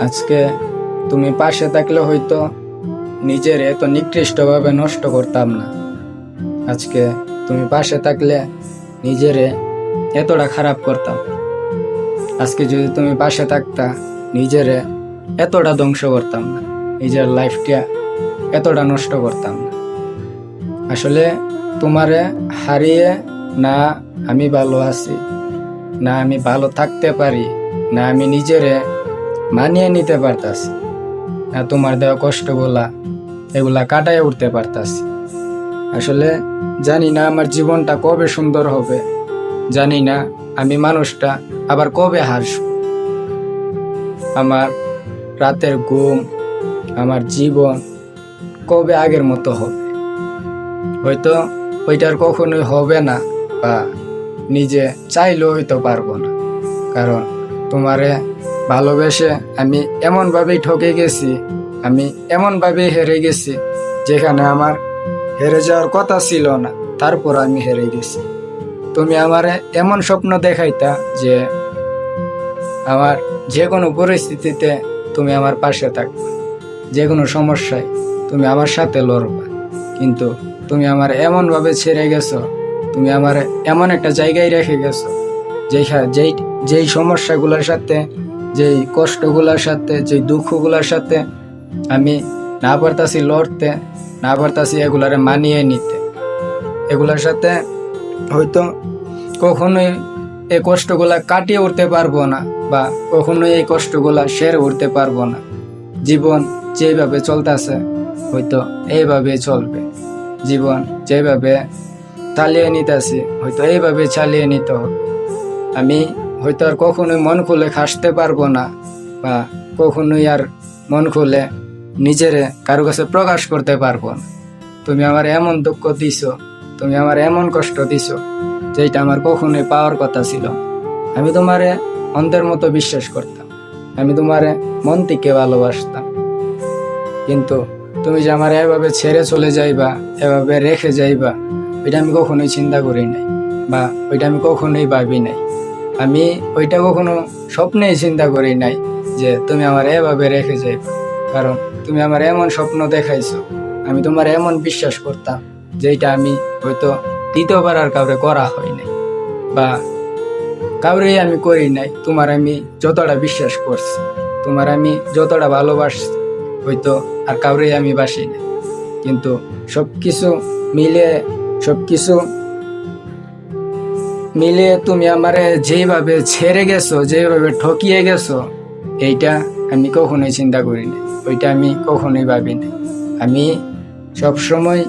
আজকে তুমি পাশে থাকলে হয়তো নিজের এত নিকৃষ্টভাবে নষ্ট করতাম না। আজকে তুমি পাশে থাকলে নিজেরে এতটা খারাপ করতাম। আজকে যদি তুমি পাশে থাকতা, নিজেরে এতটা ধ্বংস করতাম না। নিজের লাইফটা এতটা নষ্ট করতাম না। আসলে তোমারে হারিয়ে না আমি ভালো আছি, না আমি ভালো থাকতে পারি, না আমি নিজেরে মানিয়ে নিতে পারতাছি। না তোমার দেওয়া কষ্টগুলা, এগুলা কাটায় উঠতে পারতাছি। আসলে জানি না আমার জীবনটা কবে সুন্দর হবে। জানি না আমি মানুষটা আবার কবে হাসব। আমার রাতের ঘুম, আমার জীবন কবে আগের মতো হবে? হয়তো ওইটার কখনোই হবে না বা নিজে চাইলেও হয়তো পারব না। কারণ তোমারে ভালোবেসে আমি এমনভাবেই ঠকে গেছি, আমি এমনভাবেই হেরে গেছি, যেখানে আমার হেরে যাওয়ার কথা ছিল না, তারপর আমি হেরে গেছি। তুমি আমারে এমন স্বপ্ন দেখাইতা যে আমার যে কোনো পরিস্থিতিতে তুমি আমার পাশে থাকবে যে কোনো সমস্যায় তুমি আমার সাথে লড়বা। কিন্তু তুমি আমার এমনভাবে ছেড়ে গেছো, তুমি আমার এমন একটা জায়গায় রেখে গেছো, যেখা যেই যেই সমস্যাগুলোর সাথে যেই কষ্টগুলোর সাথে, যেই দুঃখগুলোর সাথে আমি না পারতাছি লড়তে, না পারতাছি এগুলারে মানিয়ে নিতে। এগুলোর সাথে হয়তো কখনোই এই কষ্টগুলা কাটিয়ে উঠতে পারব না বা কখনোই এই কষ্টগুলা শের উঠতে পারব না। জীবন যেভাবে চলতেছে, হয়তো এইভাবে চলবে। জীবন যেভাবে চালিয়ে নিতেছি, হয়তো এইভাবে চালিয়ে নিতে হবে। আমি হয়তো আর কখনোই মন খুলে হাসতে পারব না, বা কখনোই আর মন খুলে নিজেরে কারও কাছে প্রকাশ করতে পারব না। তুমি আমার এমন দুঃখ দিছো, তুমি আমার এমন কষ্ট দিছো যেটা আমার কখনোই পাওয়ার কথা ছিল আমি তোমারে অন্ধের মতো বিশ্বাস করতাম, আমি তোমারে মন থেকে ভালোবাসতাম। কিন্তু তুমি যে আমার এভাবে ছেড়ে চলে যাইবা, এভাবে রেখে যাইবা, ওইটা আমি কখনোই চিন্তা করি নাই, বা ওইটা আমি কখনোই ভাবি নাই। আমি ওইটা কখনো স্বপ্নেই চিন্তা করি নাই যে তুমি আমার এভাবে রেখে যাইবা। কারণ তুমি আমার এমন স্বপ্ন দেখাইছো, আমি তোমার এমন বিশ্বাস করতাম যেটা আমি হয়তো দ্বিতীয়বার আর কাউরে করা হয় নাই বা কাউরেই আমি করি নাই। তোমার আমি যতটা বিশ্বাস করছি, তোমার আমি যতটা ভালোবাসছি, হয়তো আর কাউরেই আমি বাসি নাই। কিন্তু সব কিছু মিলে সব কিছু মিলে তুমি আমারে যেভাবে ছেড়ে গেছো যেভাবে ঠকিয়ে গেছো, এইটা আমি কখনোই চিন্তা করি না ওইটা আমি কখনোই ভাবি না আমি সবসময়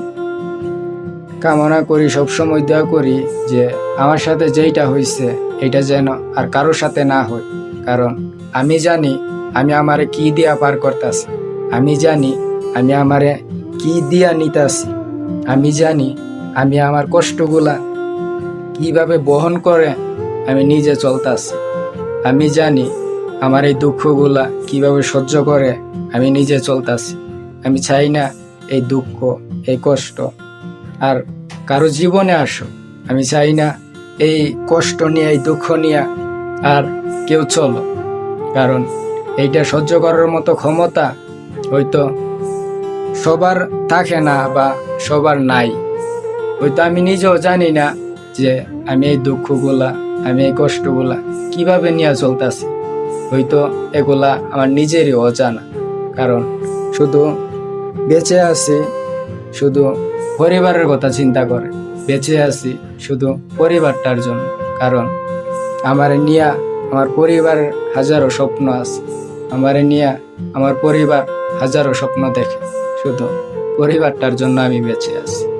কামনা করি, সবসময় দোয়া করি যে আমার সাথে যেইটা হয়েছে এটা যেন আর কারোর সাথে না হয়। কারণ আমি জানি আমি আমারে কি দিয়া পার করতেছি। আমি জানি আমি আমারে কি দিয়া নিতাছি। আমি জানি আমি আমার কষ্টগুলা কীভাবে বহন করে, আমি নিজে চলতাছি আমি জানি আমার এই দুঃখগুলা কীভাবে সহ্য করে, আমি নিজে চলতাছি আমি চাই না এই দুঃখ, এই কষ্ট আর কারও জীবনে আসো আমি চাই না এই কষ্ট নিয়ে, এই দুঃখ নিয়ে আর কেউ চলো কারণ এইটা সহ্য করার মতো ক্ষমতা হয়তো সবার থাকে না বা সবার নাই। হয়তো আমি নিজেও জানি না যে আমি এই দুঃখগুলা, আমি এই কষ্টগুলা কীভাবে নিয়ে চলতেছি, হয়তো এগুলা আমার নিজেরই অজানা। কারণ শুধু বেঁচে আছি, শুধু পরিবারের কথা চিন্তা করে, বেঁচে আছি শুধু পরিবারটার জন্য। কারণ আমার নিয়া আমার পরিবারের হাজারো স্বপ্ন আছে। আমার নিয়া আমার পরিবার হাজারো স্বপ্ন দেখে। শুধু পরিবারটার জন্য আমি বেঁচে আছি।